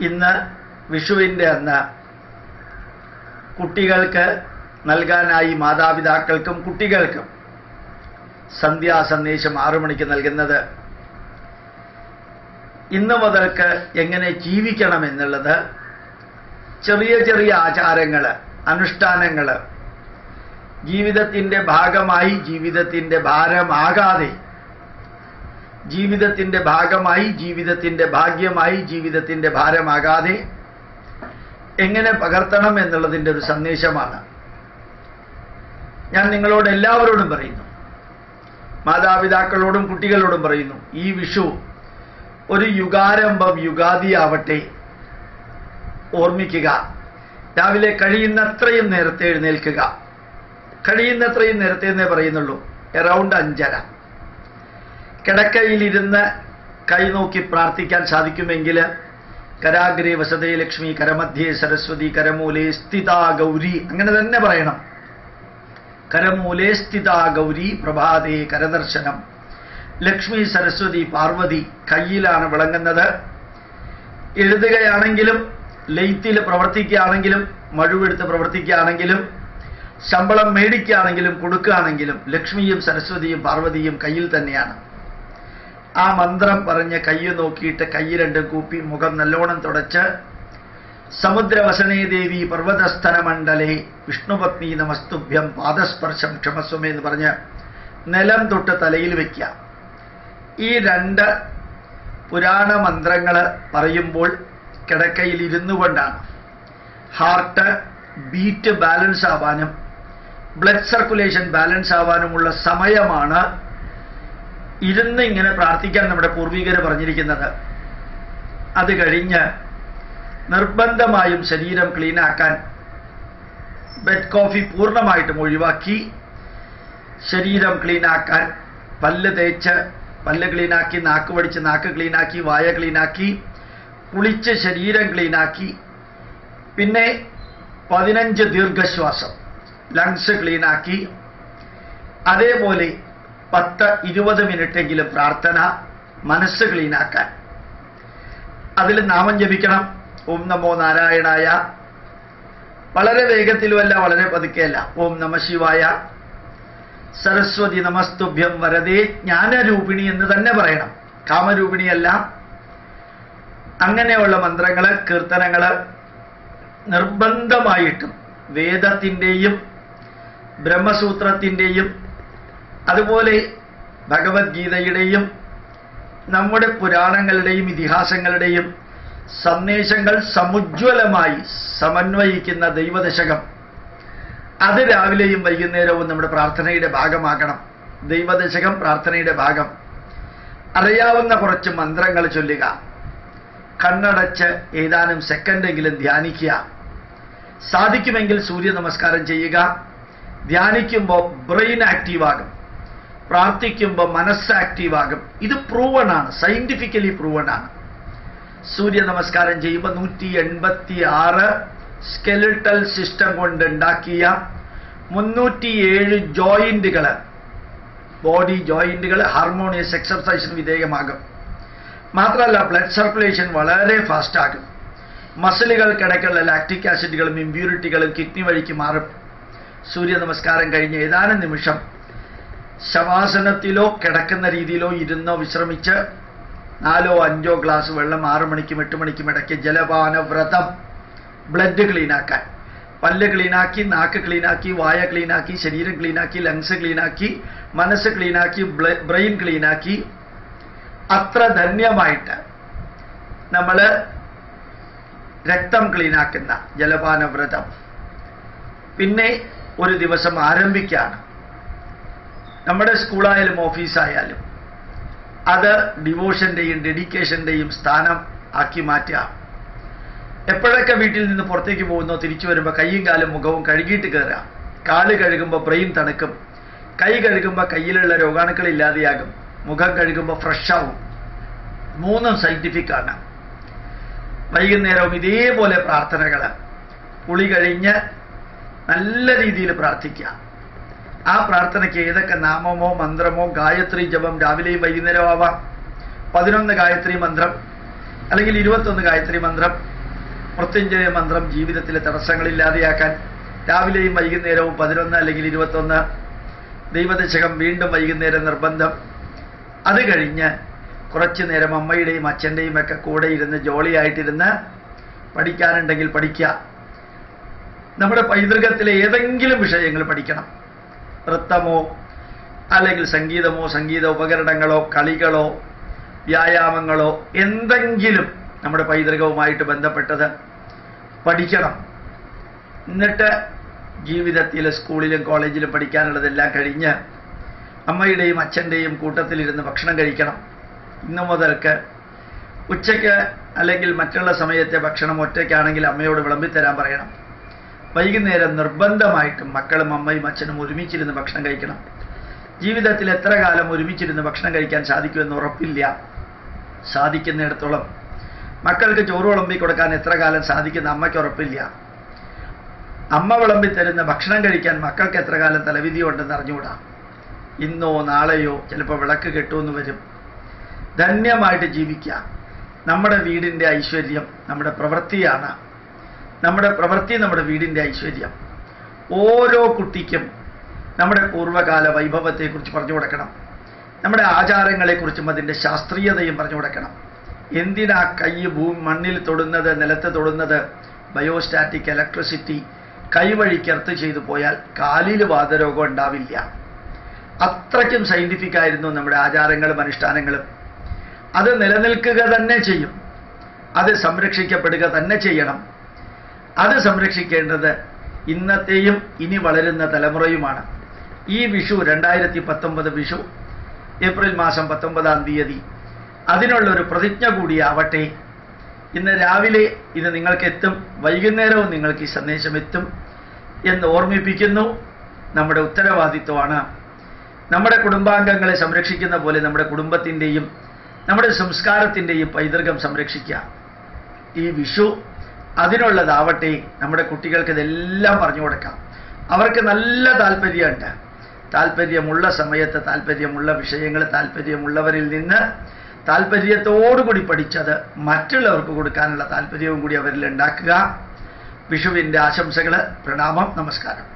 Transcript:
ഇന്ന് വിഷുവിന്റെ അന്ന് കുട്ടികൾക്ക് നൽകാനായി മാതാപിതാക്കൾക്കും കുട്ടികൾക്കും സന്ധ്യാ സന്ദേശം ആറു മണിക്ക് നൽകുന്നത്. ഇന്ന് മുതൽക്ക് എങ്ങനെ ജീവിക്കണം എന്നുള്ളത് ചെറിയ ചെറിയ ആചാരങ്ങൾ അനുഷ്ഠാനങ്ങൾ ജീവിതത്തിന്റെ ഭാഗമായി ജീവിതത്തിന്റെ ഭാരമാകാതെ ജീവിതത്തിന്റെ ഭാഗമായി ജീവിതത്തിന്റെ ഭാഗ്യമായി ജീവിതത്തിന്റെ ഭാരമാകാതെ എങ്ങനെ പകർത്തണം എന്നുള്ളതിന്റെ ഒരു സന്ദേശമാണ്. ഞാൻ നിങ്ങളോട് എല്ലാവരോടും പറയുന്നു. മാതാപിതാക്കളോടും കുട്ടികളോടും പറയുന്നു ഈ വിഷു ഒരു യുഗാരംഭം യുഗാദിയാവട്ടെ. ഓർമ്മിക്കുക രാവിലെ കഴിയുന്നത്രയും നേരത്തെ എഴുന്നേൽക്കുക. കഴിയുന്നത്രയും നേരത്തെ എന്നേ പറയുന്നുള്ളൂ എറൗണ്ട് അഞ്ചര. കിടക്കയിലിരുന്ന് കൈനോക്കി പ്രാർത്ഥിക്കാൻ സാധിക്കുമെങ്കിൽ കരാഗ്രേ വസതേ ലക്ഷ്മി കരമധ്യേ സരസ്വതി കരമൂലേ സ്ഥിതാ ഗൗരി. അങ്ങനെ തന്നെ പറയണം. കരമൂലേ സ്ഥിതാ ഗൗരി പ്രഭാതേ കരദർശനം. ലക്ഷ്മി സരസ്വതി പാർവതി കയ്യിലാണ് വിളങ്ങുന്നത്. എഴുതുകയാണെങ്കിലും ലെയ്ത്തിൽ പ്രവർത്തിക്കുകയാണെങ്കിലും മഴുവെടുത്ത് പ്രവർത്തിക്കുകയാണെങ്കിലും ശമ്പളം മേടിക്കുകയാണെങ്കിലും കൊടുക്കുകയാണെങ്കിലും ലക്ഷ്മിയും സരസ്വതിയും പാർവതിയും കയ്യിൽ തന്നെയാണ്. ആ മന്ത്രം പറഞ്ഞ് കയ്യ് നോക്കിയിട്ട് കയ്യ് രണ്ടും കൂപ്പി മുഖം നല്ലോണം തുടച്ച് സമുദ്രവസനേ ദേവി പർവതസ്ഥന മണ്ഡലേ വിഷ്ണുപത്നി നമസ്തുഭ്യം പാദസ്പർശം ക്ഷമസ്വമേ എന്ന് പറഞ്ഞ് നിലം തൊട്ട് തലയിൽ വയ്ക്കുക ഈ രണ്ട് പുരാണ മന്ത്രങ്ങൾ പറയുമ്പോൾ കിടക്കയിൽ ഇരുന്നു കൊണ്ടാണ്. ഹാർട്ട് ബീറ്റ് ബാലൻസ് ആവാനും ബ്ലഡ് സർക്കുലേഷൻ ബാലൻസ് ആവാനുമുള്ള സമയമാണ് ഇരുന്ന് ഇങ്ങനെ പ്രാർത്ഥിക്കാൻ നമ്മുടെ പൂർവികർ പറഞ്ഞിരിക്കുന്നത്. അത് കഴിഞ്ഞ് നിർബന്ധമായും ശരീരം ക്ലീനാക്കാൻ ബെഡ് കോഫി പൂർണമായിട്ടും ഒഴിവാക്കി ശരീരം ക്ലീനാക്കാൻ പല്ല് തേച്ച് പല്ല് ക്ലീനാക്കി നാക്ക് പഠിച്ച് നാക്ക് ക്ലീനാക്കി വായ ക്ലീനാക്കി കുളിച്ച് ശരീരം ക്ലീനാക്കി പിന്നെ പതിനഞ്ച് ദീർഘശ്വാസം ലങ്സ് ക്ലീനാക്കി അതേപോലെ പത്ത് ഇരുപത് മിനിറ്റെങ്കിലും പ്രാർത്ഥന മനസ്സ് ക്ലീനാക്കാൻ. അതിൽ നാമം ജപിക്കണം. ഓം നമോ നാരായണായ. വളരെ വേഗത്തിലുമല്ല വളരെ പതുക്കെയല്ല. ഓം നമ ശിവായ. സരസ്വതി നമസ്തുഭ്യം വരതേ ജ്ഞാനരൂപിണി എന്ന് തന്നെ പറയണം. കാമരൂപിണിയല്ല. അങ്ങനെയുള്ള മന്ത്രങ്ങൾ കീർത്തനങ്ങൾ നിർബന്ധമായിട്ടും വേദത്തിന്റെയും ബ്രഹ്മസൂത്രത്തിന്റെയും അതുപോലെ ഭഗവത്ഗീതയുടെയും നമ്മുടെ പുരാണങ്ങളുടെയും ഇതിഹാസങ്ങളുടെയും സന്ദേശങ്ങൾ സമുജ്വലമായി സമന്വയിക്കുന്ന ദൈവദശകം. അത് രാവിലെയും വൈകുന്നേരവും നമ്മുടെ പ്രാർത്ഥനയുടെ ഭാഗമാക്കണം ദൈവദശകം പ്രാർത്ഥനയുടെ ഭാഗം. അറിയാവുന്ന കുറച്ച് മന്ത്രങ്ങൾ ചൊല്ലുക. കണ്ണടച്ച് ഏതാനും സെക്കൻഡെങ്കിലും ധ്യാനിക്കുക. സാധിക്കുമെങ്കിൽ സൂര്യ നമസ്കാരം ചെയ്യുക. ധ്യാനിക്കുമ്പോൾ ബ്രെയിൻ ആക്റ്റീവ് ആകും പ്രാർത്ഥിക്കുമ്പോൾ മനസ്സ് ആക്റ്റീവ് ആകും. ഇത് പ്രൂവൺ ആണ്. സയന്റിഫിക്കലി പ്രൂവൺ ആണ്. സൂര്യ നമസ്കാരം ചെയ്യുമ്പോൾ നൂറ്റി എൺപത്തി ആറ് സ്കെലിട്ടൽ സിസ്റ്റം കൊണ്ട് ഉണ്ടാക്കിയ മുന്നൂറ്റിയേഴ് ജോയിന്റുകൾ ബോഡി ജോയിന്റുകൾ ഹാർമോണിയസ് എക്സർസൈസിന് വിധേയമാകും. മാത്രമല്ല ബ്ലഡ് സർക്കുലേഷൻ വളരെ ഫാസ്റ്റ് ആകും. മസിലുകൾക്കിടയ്ക്കുള്ള ലാക്റ്റിക് ആസിഡുകളും ഇമ്പ്യൂരിറ്റികളും കിഡ്നി വഴിക്ക് മാറും. സൂര്യ നമസ്കാരം കഴിഞ്ഞ് ഏതാനും നിമിഷം ശവാസനത്തിലോ കിടക്കുന്ന രീതിയിലോ ഇരുന്നോ വിശ്രമിച്ച് നാലോ അഞ്ചോ ഗ്ലാസ് വെള്ളം ആറു മണിക്കും എട്ട് മണിക്കും ഇടയ്ക്ക് ജലപാന വ്രതം ബ്ലഡ് ക്ലീനാക്കാൻ പല്ല് ക്ലീനാക്കി നാക്ക് ക്ലീനാക്കി വായ ക്ലീനാക്കി ശരീരം ക്ലീനാക്കി ലങ്സ് ക്ലീനാക്കി മനസ്സ് ക്ലീനാക്കി ബ്രെയിൻ ക്ലീനാക്കി അത്ര ധന്യമായിട്ട് നമ്മൾ രക്തം ക്ലീനാക്കുന്ന ജലപാന വ്രതം. പിന്നെ ഒരു ദിവസം ആരംഭിക്കുകയാണ് നമ്മുടെ സ്കൂളായാലും ഓഫീസായാലും അത് ഡിവോഷന്റെയും ഡെഡിക്കേഷന്റെയും സ്ഥാനം ആക്കി മാറ്റുക. എപ്പോഴൊക്കെ വീട്ടിൽ നിന്ന് പുറത്തേക്ക് പോകുന്നോ തിരിച്ചു വരുമ്പോൾ കൈയും കാലും മുഖവും കഴുകിയിട്ട് കയറുക കാൽ കഴുകുമ്പോൾ ബ്രെയിൻ തണുക്കും. കൈ കഴുകുമ്പോൾ കയ്യിലുള്ള രോഗാണുക്കൾ ഇല്ലാതെയാകും. മുഖം കഴുകുമ്പോൾ ഫ്രഷാവും മൂന്നും സയന്റിഫിക് ആണ്. വൈകുന്നേരവും ഇതേപോലെ പ്രാർത്ഥനകൾ കുളി കഴിഞ്ഞ് നല്ല രീതിയിൽ പ്രാർത്ഥിക്കുക. ആ പ്രാർത്ഥനയ്ക്ക് ഏതൊക്കെ നാമമോ മന്ത്രമോ ഗായത്രി ജപം രാവിലെയും വൈകുന്നേരവും ആവാം. പതിനൊന്ന് ഗായത്രി മന്ത്രം അല്ലെങ്കിൽ ഇരുപത്തൊന്ന് ഗായത്രി മന്ത്രം മൃത്യുഞ്ജയ മന്ത്രം ജീവിതത്തിലെ തടസ്സങ്ങളില്ലാതെയാക്കാൻ രാവിലെയും വൈകുന്നേരവും പതിനൊന്ന് അല്ലെങ്കിൽ ഇരുപത്തൊന്ന് ദൈവദശകം വീണ്ടും വൈകുന്നേരം നിർബന്ധം. അത് കഴിഞ്ഞ് കുറച്ചു നേരം അമ്മയുടെയും അച്ഛന്റെയും ഒക്കെ കൂടെ ഇരുന്ന് ജോളിയായിട്ടിരുന്ന് പഠിക്കാനുണ്ടെങ്കിൽ പഠിക്കുക. നമ്മുടെ പൈതൃകത്തിലെ ഏതെങ്കിലും വിഷയങ്ങൾ പഠിക്കണം. നൃത്തമോ അല്ലെങ്കിൽ സംഗീതമോ സംഗീത ഉപകരണങ്ങളോ കളികളോ വ്യായാമങ്ങളോ എന്തെങ്കിലും നമ്മുടെ പൈതൃകവുമായിട്ട് ബന്ധപ്പെട്ടത് പഠിക്കണം. എന്നിട്ട് ജീവിതത്തിൽ സ്കൂളിലും കോളേജിലും പഠിക്കാനുള്ളതെല്ലാം കഴിഞ്ഞ് അമ്മയുടെയും അച്ഛന്റെയും കൂട്ടത്തിലിരുന്ന് ഭക്ഷണം കഴിക്കണം. ഇന്നു മുതൽക്ക് ഉച്ചയ്ക്ക് അല്ലെങ്കിൽ മറ്റുള്ള സമയത്തെ ഭക്ഷണം ഒറ്റയ്ക്കാണെങ്കിൽ അമ്മയോട് വിളമ്പിത്തരാൻ പറയണം. വൈകുന്നേരം നിർബന്ധമായിട്ടും മക്കളും അമ്മയും അച്ഛനും ഒരുമിച്ചിരുന്ന് ഭക്ഷണം കഴിക്കണം. ജീവിതത്തിൽ എത്ര കാലം ഒരുമിച്ചിരുന്ന് ഭക്ഷണം കഴിക്കാൻ സാധിക്കുമെന്ന് ഉറപ്പില്ല. സാധിക്കുന്നിടത്തോളം. മക്കൾക്ക് ചോറ് വിളമ്പി കൊടുക്കാൻ എത്ര കാലം സാധിക്കുന്ന അമ്മയ്ക്ക് ഉറപ്പില്ല. അമ്മ വിളമ്പി തരുന്ന ഭക്ഷണം കഴിക്കാൻ മക്കൾക്ക് എത്ര കാലം തലവിധി ഉണ്ടെന്ന് അറിഞ്ഞുകൂടാ. ഇന്നോ നാളെയോ ചിലപ്പോൾ വിളക്ക് കെട്ടുമെന്ന് വരും. ധന്യമായിട്ട് ജീവിക്കുക. നമ്മുടെ വീടിന്റെ ഐശ്വര്യം നമ്മുടെ പ്രവൃത്തിയാണ്. നമ്മുടെ പ്രവൃത്തി നമ്മുടെ വീടിന്റെ ഐശ്വര്യം. ഓരോ കുട്ടിക്കും നമ്മുടെ പൂർവകാല വൈഭവത്തെക്കുറിച്ച് പറഞ്ഞു കൊടുക്കണം. നമ്മുടെ ആചാരങ്ങളെക്കുറിച്ചും അതിന്റെ ശാസ്ത്രീയതയും പറഞ്ഞു കൊടുക്കണം. എന്തിനാ കൈ ഭൂമി മണ്ണിൽ തൊടുന്നത് നിലത്ത് തൊടുന്നത് ബയോസ്റ്റാറ്റിക് ഇലക്ട്രിസിറ്റി കൈവഴിക്കർത്ത് ചെയ്തു പോയാൽ കാലിൽ വാതരോഗം ഉണ്ടാവില്ല. അത്രയ്ക്കും സയന്റിഫിക് ആയിരുന്നു നമ്മുടെ ആചാരങ്ങളും അനുഷ്ഠാനങ്ങളും. അത് നിലനിൽക്കുക തന്നെ ചെയ്യും. അത് സംരക്ഷിക്കപ്പെടുക തന്നെ ചെയ്യണം. അത് സംരക്ഷിക്കേണ്ടത് ഇന്നത്തെയും ഇനി വളരുന്ന തലമുറയുമാണ്. ഈ വിഷു രണ്ടായിരത്തി പത്തൊമ്പത് വിഷു ഏപ്രിൽ മാസം പത്തൊമ്പതാം തീയതി അതിനുള്ളൊരു പ്രതിജ്ഞ കൂടിയാവട്ടെ ഇന്ന് രാവിലെ ഇത് നിങ്ങൾക്കെത്തും വൈകുന്നേരവും നിങ്ങൾക്ക് ഈ സന്ദേശം എത്തും എന്ന് ഓർമ്മിപ്പിക്കുന്നു. നമ്മുടെ ഉത്തരവാദിത്വമാണ്. നമ്മുടെ കുടുംബാംഗങ്ങളെ സംരക്ഷിക്കുന്ന പോലെ നമ്മുടെ കുടുംബത്തിന്റെയും നമ്മുടെ സംസ്കാരത്തിന്റെയും പൈതൃകം സംരക്ഷിക്കുക. ഈ വിഷു അതിനുള്ളതാവട്ടെ നമ്മുടെ കുട്ടികൾക്ക് ഇതെല്ലാം പറഞ്ഞു കൊടുക്കാം. അവർക്ക് നല്ല താല്പര്യമുണ്ട്. താല്പര്യമുള്ള സമയത്ത് താല്പര്യമുള്ള വിഷയങ്ങൾ താല്പര്യമുള്ളവരിൽ നിന്ന് താല്പര്യത്തോടുകൂടി പഠിച്ചത് മറ്റുള്ളവർക്ക് കൊടുക്കാനുള്ള താല്പര്യവും കൂടി അവരിൽ ഉണ്ടാക്കുക. വിഷുവിന്റെ ആശംസകൾ പ്രണാമം നമസ്കാരം.